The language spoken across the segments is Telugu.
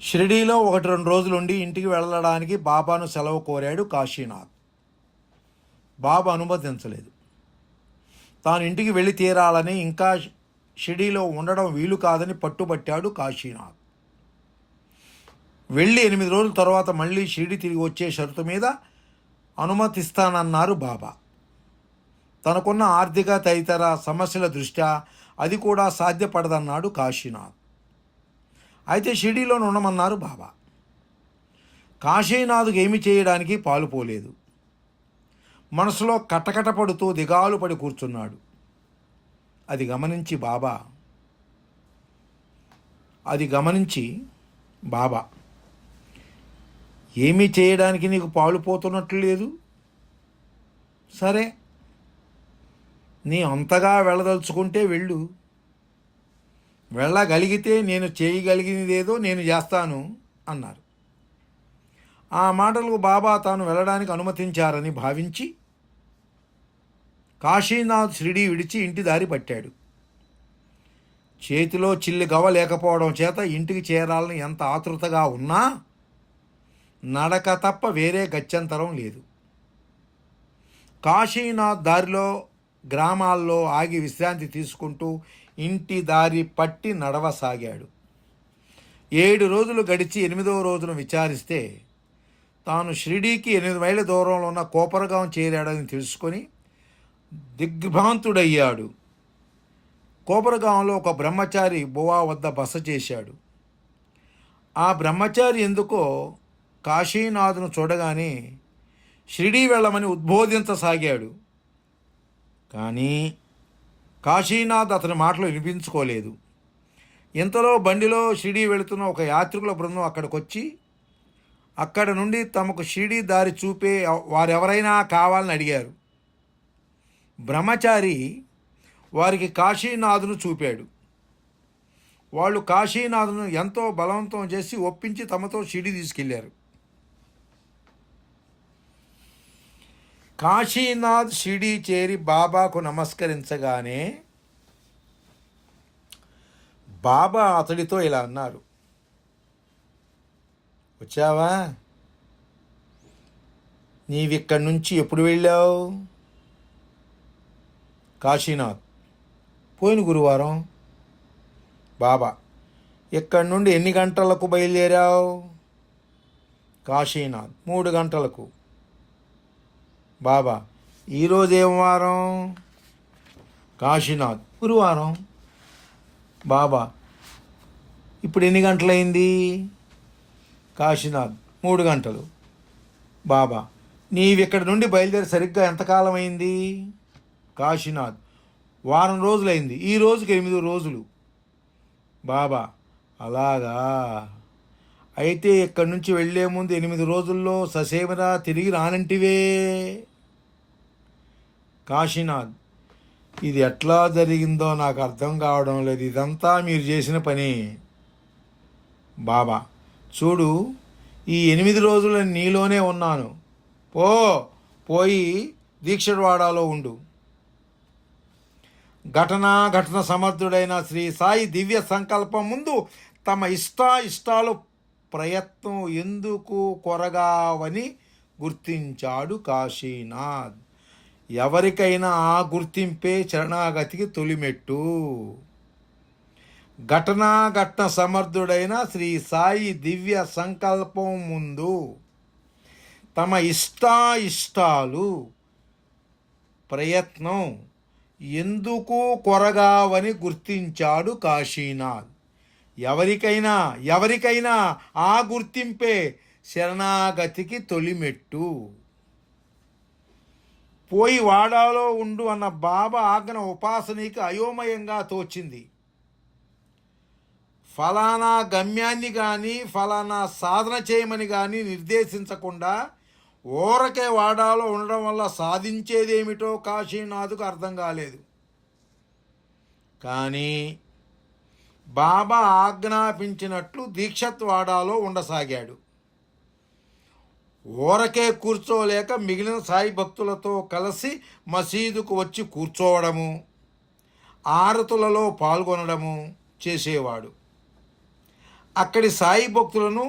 షిరిడీలో ఒకటి రెండు రోజులుండి ఇంటికి వెళ్ళడానికి బాబాను సెలవు కోరాడు కాశీనాథ్. బాబా అనుమతించలేదు. తాను ఇంటికి వెళ్ళి తీరాలని ఇంకా షిరిడీలో ఉండడం వీలు కాదని పట్టుబట్టాడు కాశీనాథ్. వెళ్ళి ఎనిమిది రోజుల తర్వాత మళ్ళీ షిరిడి తిరిగి వచ్చే షరతు మీద అనుమతిస్తానన్నారు బాబా. తనకున్న ఆర్థిక తదితర సమస్యల దృష్ట్యా అది కూడా సాధ్యపడదన్నాడు కాశీనాథ్. అయితే షిరిడీలో ఉండమన్నారు బాబా. కాశీనాథ్కి ఏమి చేయడానికి పాలుపోలేదు మనసులో కటకట పడుతూ దిగాలు పడి కూర్చున్నాడు. అది గమనించి బాబా అది గమనించి బాబా ఏమీ చేయడానికి నీకు పాలుపోతున్నట్లు లేదు? సరే నీ అంతగా వెళ్ళదలుచుకుంటే వెళ్ళు. వెళ్ళగలిగితే నేను చేయగలిగినదేదో నేను చేస్తాను అన్నారు. ఆ మాటలకు బాబా తాను వెళ్ళడానికి అనుమతించారని భావించి కాశీనాథ్ షిరిడి విడిచి ఇంటి దారి పట్టాడు. చేతిలో చిల్లి గవ లేకపోవడం చేత ఇంటికి చేరాలని ఎంత ఆతృతగా ఉన్నా నడక తప్ప వేరే గత్యంతరం లేదు. కాశీనాథ్ దారిలో గ్రామాల్లో ఆగి విశ్రాంతి తీసుకుంటూ ఇంటి దారి పట్టి నడవసాగాడు. ఏడు రోజులు గడిచి ఎనిమిదవ రోజున విచారిస్తే తాను షిరిడీకి ఎనిమిది మైళ్ళ దూరంలో ఉన్న కోపరగాం చేరాడని తెలుసుకొని దిగ్భ్రాంతుడయ్యాడు. కోపరగాంలో ఒక బ్రహ్మచారి బువా వద్ద బస చేశాడు. ఆ బ్రహ్మచారి ఎందుకో కాశీనాథును చూడగానే షిరిడీ వెళ్ళమని ఉద్బోధించసాగాడు. కానీ కాశీనాథ్ అతని మాటలు వినిపించుకోలేదు. ఇంతలో బండిలో షిడీ వెళుతున్న ఒక యాత్రికుల బృందం అక్కడికి వచ్చి అక్కడ నుండి తమకు షిరిడీ దారి చూపే వారెవరైనా కావాలని అడిగారు. బ్రహ్మచారి వారికి కాశీనాథును చూపాడు. వాళ్ళు కాశీనాథును ఎంతో బలవంతం చేసి ఒప్పించి తమతో షిరిడి తీసుకెళ్ళారు. కాశీనాథ్ షిరిడి చేరి బాబాకు నమస్కరించగానే బాబా అతడితో ఇలా అన్నారు. వచ్చావా? నీవిక్కడి నుంచి ఎప్పుడు వెళ్ళావు? కాశీనాథ్. పోయిన గురువారం. బాబా ఇక్కడి నుండి ఎన్ని గంటలకు బయలుదేరావు? కాశీనాథ్ మూడు గంటలకు. బాబా ఈరోజు ఏం వారం? కాశీనాథ్. గురువారం. బాబా ఇప్పుడు ఎన్ని గంటలైంది? కాశీనాథ్ మూడు గంటలు. బాబా నీవిక్కడి నుండి బయలుదేరి సరిగ్గా ఎంతకాలం అయింది కాశీనాథ్ వారం రోజులైంది. ఈ రోజుకి ఎనిమిది రోజులు. బాబా అలాగా? అయితే ఇక్కడి నుంచి వెళ్ళే ముందు ఎనిమిది రోజుల్లో ససేమరా తిరిగి రానంటివే? కాశీనాథ్ ఇది ఎట్లా జరిగిందో నాకు అర్థం కావడం లేదు. ఇదంతా మీరు చేసిన పని. బాబా చూడు ఈ ఎనిమిది రోజులు నీలోనే ఉన్నాను. పో పోయి దీక్షవాడాలో ఉండు. ఘటన ఘటన సమర్థుడైన శ్రీ సాయి దివ్య సంకల్పం ముందు తమ ఇష్ట ఇష్టాలు ప్రయత్నం ఎందుకు కొరగావని గుర్తించాడు కాశీనాథ్. ఎవరికైనా ఆ గుర్తింపే చరణాగతికి తొలిమెట్టు. ఘటనాఘట్న సమర్థుడైన శ్రీ సాయి దివ్య సంకల్పం ముందు తమ ఇష్టాయిష్టాలు ప్రయత్నం ఎందుకు కొరగావని గుర్తించాడు కాశీనాథ్. ఎవరికైనా ఎవరికైనా ఆ గుర్తింపే శరణాగతికి తొలిమెట్టు. పోయి వాడాలో ఉండు అన్న బాబా ఆజ్ఞ ఉపాసనకి అయోమయంగా తోచింది. ఫలానా గమ్యాన్ని కానీ ఫలానా సాధన చేయమని కానీ నిర్దేశించకుండా ఊరకే వాడాలో ఉండడం వల్ల సాధించేదేమిటో కాశీనాథుకు అర్థం కాలేదు. కానీ బాబా ఆజ్ఞాపించినట్లు దీక్షత్వాడాలో ఉండసాగాడు. ఊరకే కూర్చోలేక మిగిలిన సాయి భక్తులతో కలిసి మసీదుకు వచ్చి కూర్చోవడము ఆరతులలో పాల్గొనడము చేసేవాడు. అక్కడి సాయి భక్తులను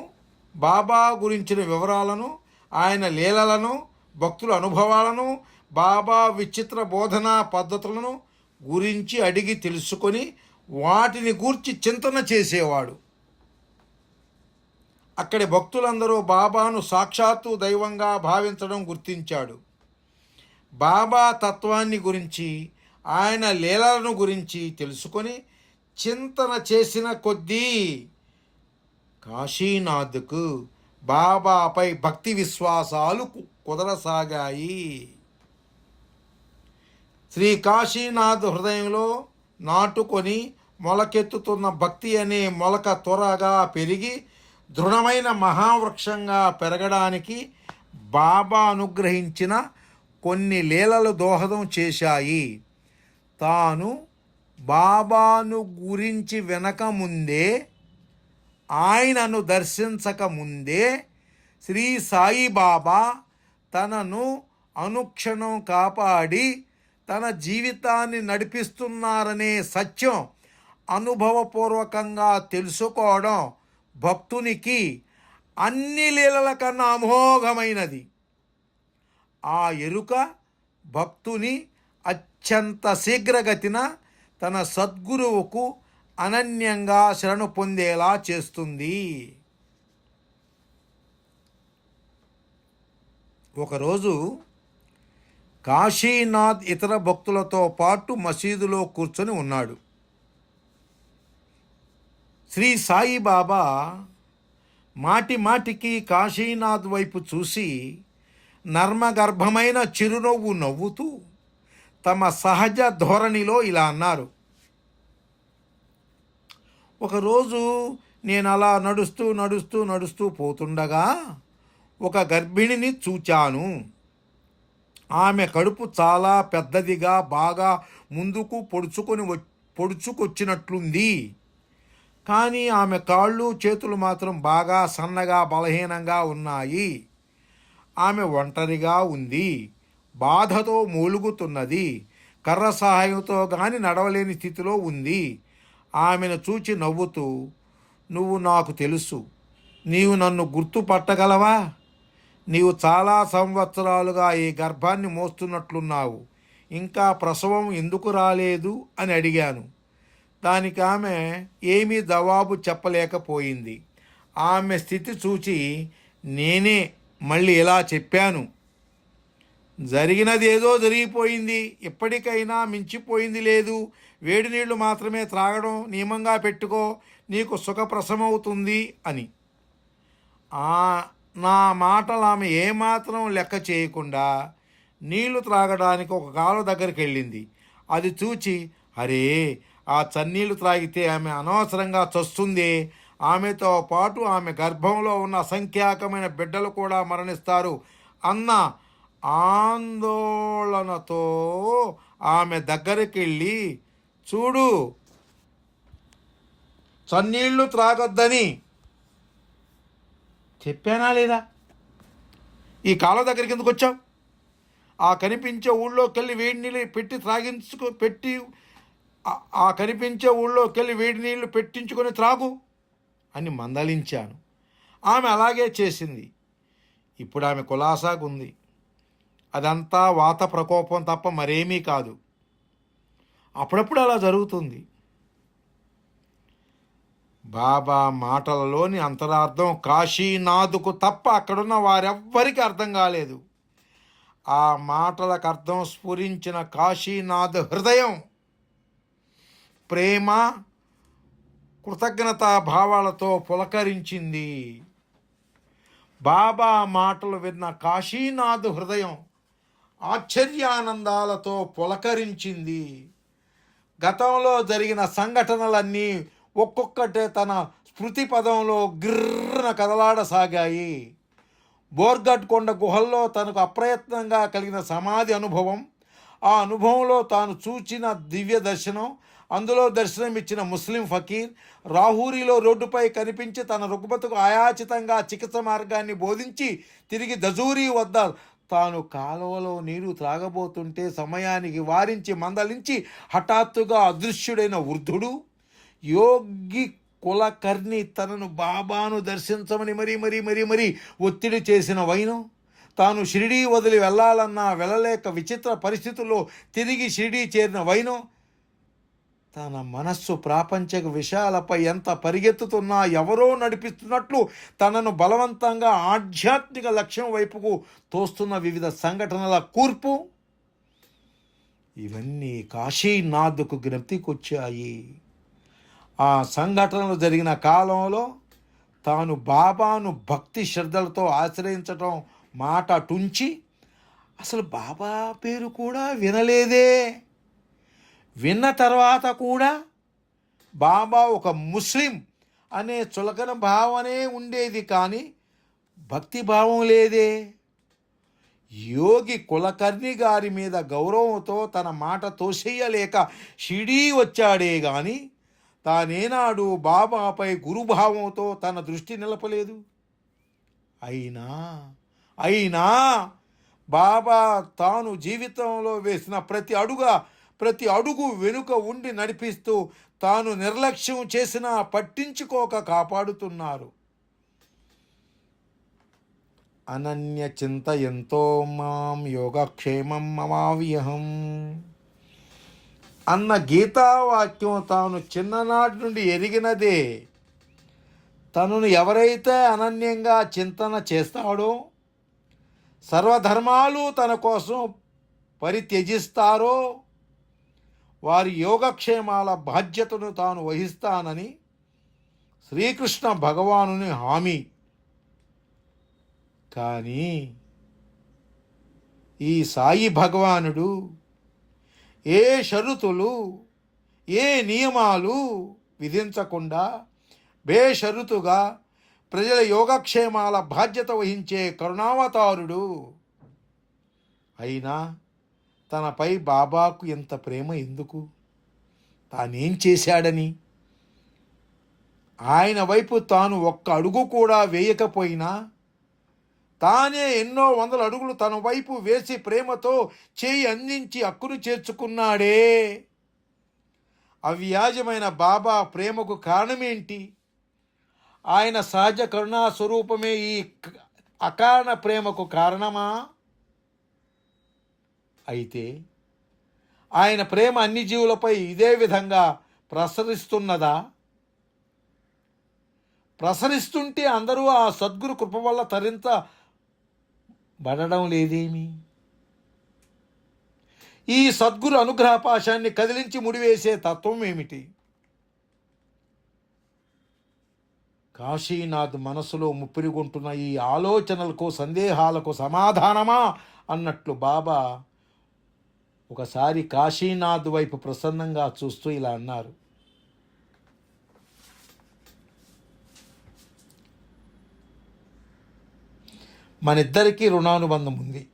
బాబా గురించిన వివరాలను ఆయన లీలలను భక్తుల అనుభవాలను బాబా విచిత్ర బోధనా పద్ధతులను గురించి అడిగి తెలుసుకొని వాటిని గూర్చి చింతన చేసేవాడు. అక్కడి భక్తులందరూ బాబాను సాక్షాత్తు దైవంగా భావించడం గుర్తించాడు. బాబా తత్వాన్ని గురించి ఆయన లీలలను గురించి తెలుసుకొని చింతన చేసిన కొద్దీ కాశీనాథ్కు బాబాపై భక్తి విశ్వాసాలు కుదరసాగాయి. శ్రీ కాశీనాథ్ హృదయంలో నాటుకొని మొలకెత్తుతున్న భక్తి అనే మొలక త్వరగా పెరిగి దృఢమైన మహావృక్షంగా పెరగడానికి బాబా అనుగ్రహించిన కొన్ని లీలలు దోహదం చేశాయి. తాను బాబాను గురించి వినకముందే ఆయనను దర్శించక ముందే శ్రీ సాయిబాబా తనను అనుక్షణం కాపాడి తన జీవితాన్ని నడిపిస్తున్నారనే సత్యం అనుభవపూర్వకంగా తెలుసుకోవడం భక్తునికి అన్ని లీలల కన్నా అమోఘమైనది. ఆ ఎరుక భక్తుని అత్యంత శీఘ్రగతిన తన సద్గురువుకు అనన్యంగా శరణు పొందేలా చేస్తుంది. ఒకరోజు కాశీనాథ్ ఇతర భక్తులతో పాటు మసీదులో కూర్చొని ఉన్నాడు. శ్రీ సాయిబాబా మాటి మాటికి కాశీనాథ్ వైపు చూసి నర్మగర్భమైన చిరునవ్వు నవ్వుతూ తమ సహజ ధోరణిలో ఇలా అన్నారు. ఒకరోజు నేను అలా నడుస్తూ నడుస్తూ నడుస్తూ పోతుండగా ఒక గర్భిణిని చూచాను. ఆమె కడుపు చాలా పెద్దదిగా బాగా ముందుకు పొడుచుకొని వ- పొడుచుకొచ్చినట్లుంది. కానీ ఆమె కాళ్ళు చేతులు మాత్రం బాగా సన్నగా బలహీనంగా ఉన్నాయి. ఆమె ఒంటరిగా ఉంది. బాధతో మూలుగుతున్నది. కర్ర సహాయంతో కానీ నడవలేని స్థితిలో ఉంది. ఆమెను చూచి నవ్వుతూ నువ్వు నాకు తెలుసు. నీవు నన్ను గుర్తుపట్టగలవా? నీవు చాలా సంవత్సరాలుగా ఈ గర్భాన్ని మోస్తున్నట్లున్నావు. ఇంకా ప్రసవం ఎందుకు రాలేదు? అని అడిగాను. దానికి ఆమె ఏమీ జవాబు చెప్పలేకపోయింది. ఆమె స్థితి చూచి నేనే మళ్ళీ ఇలా చెప్పాను? జరిగినది ఏదో జరిగిపోయింది. ఎప్పటికైనా మించిపోయింది లేదు. వేడి నీళ్ళు మాత్రమే త్రాగడం నియమంగా పెట్టుకో నీకు సుఖప్రసమవుతుంది అని. నా మాటలు ఆమె ఏమాత్రం లెక్క చేయకుండా నీళ్ళు త్రాగడానికి ఒక కాలు దగ్గరికి వెళ్ళింది. అది చూచి అరే ఆ చన్నీళ్ళు త్రాగితే ఆమె అనవసరంగా చస్తుంది. ఆమెతో పాటు ఆమె గర్భంలో ఉన్న అసంఖ్యాకమైన బిడ్డలు కూడా మరణిస్తారు. అన్న ఆందోళనతో ఆమె దగ్గరికి వెళ్ళి చూడు చన్నీళ్ళు త్రాగొద్దని చెప్పానా లేదా? ఈ కాలం దగ్గరికి ఎందుకు వచ్చావు? ఆ కనిపించే ఊళ్ళోకి వెళ్ళి వేడి నీళ్ళు పెట్టి త్రాగించుకో పెట్టి ఆ- కనిపించే ఊళ్ళోకెళ్ళి వేడి నీళ్ళు పెట్టించుకొని త్రాగు అని మందలించాను. ఆమె అలాగే చేసింది. ఇప్పుడు ఆమె కులాసాగుంది. అదంతా వాత ప్రకోపం తప్ప మరేమీ కాదు. అప్పుడప్పుడు అలా జరుగుతుంది. బాబా మాటలలోని అంతరార్థం కాశీనాథుకు తప్ప అక్కడున్న వారెవ్వరికి అర్థం కాలేదు. ఆ మాటలకు అర్థం స్ఫురించిన కాశీనాథ్ హృదయం ప్రేమ కృతజ్ఞతా భావాలతో పులకరించింది. బాబా మాటలు విన్న కాశీనాథ్ హృదయం ఆశ్చర్యానందాలతో పులకరించింది. గతంలో జరిగిన సంఘటనలన్నీ ఒక్కొక్కటే తన స్మృతి పదంలో గిర్రన కదలాడసాగాయి. బోర్గట్ కొండ గుహల్లో తనకు అప్రయత్నంగా కలిగిన సమాధి అనుభవం ఆ అనుభవంలో తాను చూచిన దివ్య దర్శనం అందులో దర్శనమిచ్చిన ముస్లిం ఫకీర్ రాహూరిలో రోడ్డుపై కనిపించి తన రుగ్మతకు ఆయాచితంగా చికిత్స మార్గాన్ని బోధించి తిరిగి దజూరి వద్ద తాను కాలువలో నీరు త్రాగబోతుంటే సమయానికి వారించి మందలించి హఠాత్తుగా అదృశ్యుడైన వృద్ధుడు యోగి కులకర్ణి తనను బాబాను దర్శించమని మరీ మరీ మరీ మరీ ఒత్తిడి చేసిన వైనం. తాను షిరిడీ వదిలి వెళ్ళాలన్నా వెళ్ళలేక విచిత్ర పరిస్థితుల్లో తిరిగి షిరిడీ చేరిన వైను తన మనస్సు ప్రాపంచిక విషయాలపై ఎంత పరిగెత్తుతున్నా ఎవరో నడిపిస్తున్నట్లు తనను బలవంతంగా ఆధ్యాత్మిక లక్ష్యం వైపుకు తోస్తున్న వివిధ సంఘటనల కూర్పు ఇవన్నీ కాశీనాథ్కు జ్ఞప్తికొచ్చాయి. ఆ సంఘటనలు జరిగిన కాలంలో తాను బాబాను భక్తి శ్రద్ధలతో ఆశ్రయించటం మాట టుంచి అసలు బాబా పేరు కూడా వినలేదే. విన్న తర్వాత కూడా బాబా ఒక ముస్లిం అనే చులకన భావనే ఉండేది కానీ భక్తి భావం లేదే. యోగి కులకర్ణి గారి మీద గౌరవంతో తన మాట తోసేయలేక షిడీ వచ్చాడే గాని తానేనాడు బాబాపై గురుభావంతో తన దృష్టి నిలపలేదు. అయినా అయినా బాబా తాను జీవితంలో వేసిన ప్రతి అడుగా ప్రతి అడుగు వెనుక ఉండి నడిపిస్తూ తాను నిర్లక్ష్యం చేసినా పట్టించుకోక కాపాడుతున్నారు. అనన్య చింత ఎంతో మాం యోగక్షేమం మమావ్యహం. అన్న గీతావాక్యం తాను చిన్ననాటి నుండి ఎరిగినదే. తనను ఎవరైతే అనన్యంగా చింతన చేస్తాడో సర్వధర్మాలు తన కోసం పరిత్యజిస్తారో వారి యోగక్షేమాల బాధ్యతను తాను వహిస్తానని శ్రీకృష్ణ భగవానుని హామీ. కానీ ఈ సాయి భగవానుడు ఏ షరతులు ఏ నియమాలు విధించకుండా బేషరతుగా ప్రజల యోగక్షేమాల బాధ్యత వహించే కరుణావతారుడు. అయినా తనపై బాబాకు ఇంత ప్రేమ ఎందుకు? తానేం చేశాడని? ఆయన వైపు తాను ఒక్క అడుగు కూడా వేయకపోయినా తానే ఎన్నో వందల అడుగులు తన వైపు వేసి ప్రేమతో చేయి అందించి అక్కును చేర్చుకున్నాడే. అవ్యాజమైన బాబా ప్రేమకు కారణమేంటి? ఆయన సహజ కరుణా స్వరూపమే ఈ అకారణ ప్రేమకు కారణమా? అయితే ఆయన ప్రేమ అన్ని జీవులపై ఇదే విధంగా ప్రసరిస్తున్నదా? ప్రసరిస్తుంటే అందరూ ఆ సద్గురు కృప వల్ల తరింత బడడం లేదేమి? ఈ సద్గురు అనుగ్రహ పాశాన్ని కదిలించి ముడివేసే తత్వం ఏమిటి? కాశీనాథ్ మనసులో ముప్పిరిగొంటున్న ఈ ఆలోచనలకు సందేహాలకు సమాధానమా? అన్నట్లు బాబా ఒకసారి కాశీనాథ్ వైపు ప్రసన్నంగా చూస్తూ ఇలా అన్నారు. మనిద్దరికీ రుణానుబంధం ఉంది.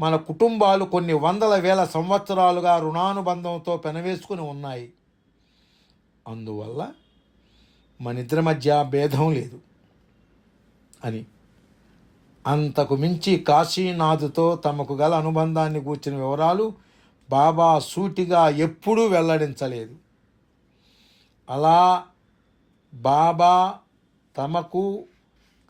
మన కుటుంబాలు కొన్ని వందల వేల సంవత్సరాలుగా రుణానుబంధంతో పెనవేసుకుని ఉన్నాయి. అందువల్ల మనిద్దరి మధ్య భేదం లేదు అని. అంతకు మించి కాశీనాథుతో తమకు గల అనుబంధాన్ని కూర్చిన వివరాలు బాబా సూటిగా ఎప్పుడూ వెల్లడించలేదు. అలా బాబా తమకు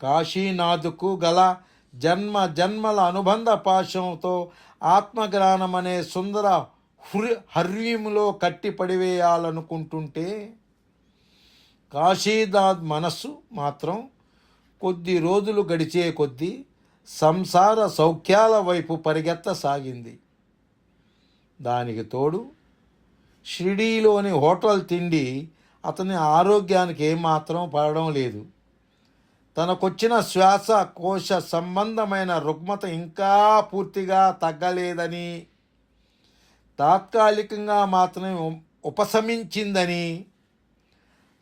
కాశీనాథుకు గల జన్మ జన్మల అనుబంధ పాశంతో ఆత్మజ్ఞానం అనే సుందర హృ హర్వ్యములో కట్టి పడివేయాలనుకుంటుంటే కాశీనాథ్ మనస్సు మాత్రం కొద్ది రోజులు గడిచే కొద్దీ సంసార సౌఖ్యాల వైపు పరిగెత్తసాగింది. దానికి తోడు షిరిడీలోని హోటల్ తిండి అతని ఆరోగ్యానికి ఏమాత్రం పడడం లేదు. తనకొచ్చిన శ్వాస కోశ సంబంధమైన రుగ్మత ఇంకా పూర్తిగా తగ్గలేదని తాత్కాలికంగా మాత్రమే ఉపశమించిందని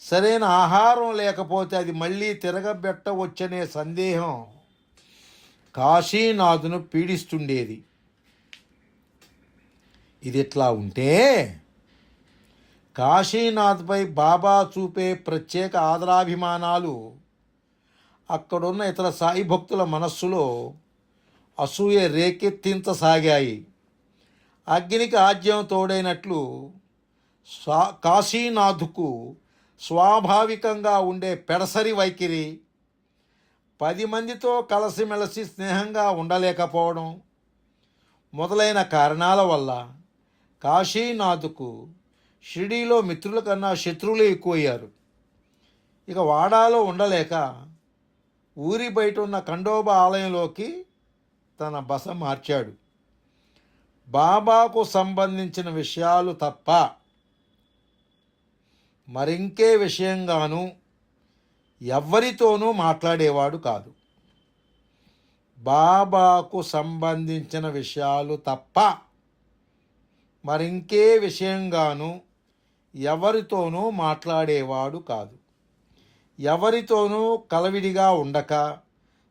సరైన ఆహారం లేకపోతే అది మళ్ళీ తిరగబెట్టవచ్చనే సందేహం కాశీనాథును పీడిస్తుండేది. ఇది ఇట్లా ఉంటే కాశీనాథ్పై బాబా చూపే ప్రత్యేక ఆదరాభిమానాలు అక్కడున్న ఇతర సాయి భక్తుల మనస్సులో అసూయ రేకెత్తించసాగాయి అగ్నికి ఆజ్యం తోడైనట్లు సా కాశీనాథుకు స్వాభావికంగా ఉండే పెడసరి వైఖరి పది మందితో కలిసిమెలిసి స్నేహంగా ఉండలేకపోవడం మొదలైన కారణాల వల్ల కాశీనాథ్కు షిరిడీలో మిత్రుల కన్నా శత్రువులే ఎక్కువయ్యారు. ఇక వాడాలో ఉండలేక ఊరి బయట ఉన్న ఖండోబా ఆలయంలోకి తన బస మార్చాడు. బాబాకు సంబంధించిన విషయాలు తప్ప మరింకే విషయంగానూ ఎవ్వరితోనూ మాట్లాడేవాడు కాదు. బాబాకు సంబంధించిన విషయాలు తప్ప మరింకే విషయంగానూ ఎవరితోనూ మాట్లాడేవాడు కాదు. ఎవరితోనూ కలవిడిగా ఉండక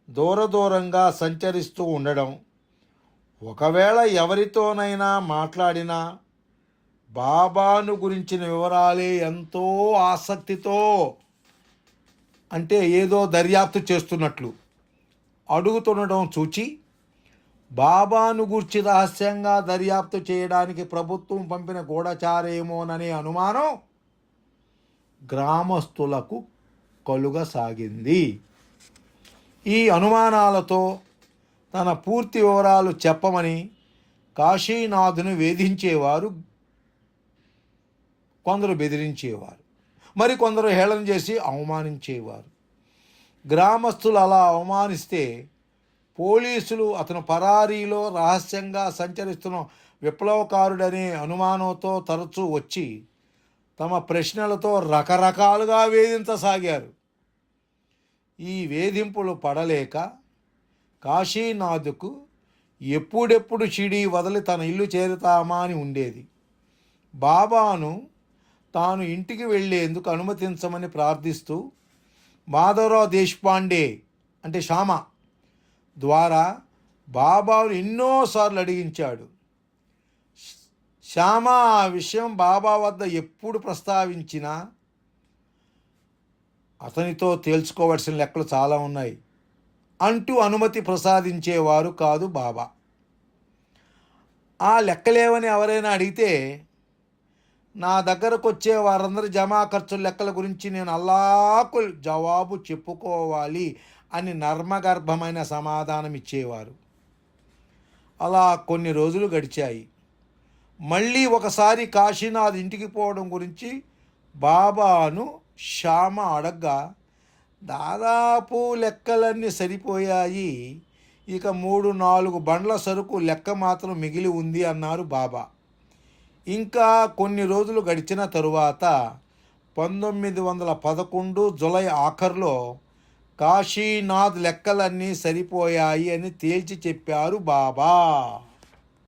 దూర దూరంగా సంచరిస్తూ ఉండడం ఒకవేళ ఎవరితోనైనా మాట్లాడినా బాబాను గురించిన వివరాలే ఎంతో ఆసక్తితో అంటే ఏదో దర్యాప్తు చేస్తున్నట్లు అడుగుతుండడం చూచి బాబాను గూర్చి రహస్యంగా దర్యాప్తు చేయడానికి ప్రభుత్వం పంపిన గూఢచారేమోననే అనుమానం గ్రామస్తులకు కలుగసాగింది. ఈ అనుమానాలతో తన పూర్తి వివరాలు చెప్పమని కాశీనాథును వేధించేవారు కొందరు బెదిరించేవారు. మరి కొందరు హేళన చేసి అవమానించేవారు. గ్రామస్తులు అలా అవమానిస్తే పోలీసులు అతను పరారీలో రహస్యంగా సంచరిస్తున్న విప్లవకారుడనే అనుమానంతో తరచూ వచ్చి తమ ప్రశ్నలతో రకరకాలుగా వేధించసాగారు. ఈ వేధింపులు పడలేక కాశీనాథుకు ఎప్పుడెప్పుడు షిడి వదిలి తన ఇల్లు చేరుతామా అని ఉండేది. బాబాను తాను ఇంటికి వెళ్ళేందుకు అనుమతించమని ప్రార్థిస్తూ మాధవరావు దేశపాండే అంటే శ్యామ ద్వారా బాబాను ఎన్నోసార్లు అడిగించాడు. శ్యామ ఆ విషయం బాబా వద్ద ఎప్పుడు ప్రస్తావించినా అతనితో తేల్చుకోవాల్సిన లెక్కలు చాలా ఉన్నాయి. అంటూ అనుమతి ప్రసాదించేవారు కాదు బాబా. ఆ లెక్కలేవని ఎవరైనా అడిగితే నా దగ్గరకు వచ్చే వారందరి జమా ఖర్చు లెక్కల గురించి నేను అల్లాకు జవాబు చెప్పుకోవాలి అని నర్మగర్భమైన సమాధానం ఇచ్చేవారు అలా కొన్ని రోజులు గడిచాయి. మళ్ళీ ఒకసారి కాశీనాథ్ ఇంటికి పోవడం గురించి బాబాను శ్యామ అడగ్గా దాదాపు లెక్కలన్నీ సరిపోయాయి. ఇక మూడు నాలుగు బండ్ల సరుకు లెక్క మాత్రం మిగిలి ఉంది అన్నారు బాబా. ఇంకా కొన్ని రోజులు గడిచిన తరువాత పంతొమ్మిది వందల పదకొండు జులై ఆఖర్లో కాశీనాథ్ లెక్కలన్నీ సరిపోయాయి అని తేల్చి చెప్పారు బాబా.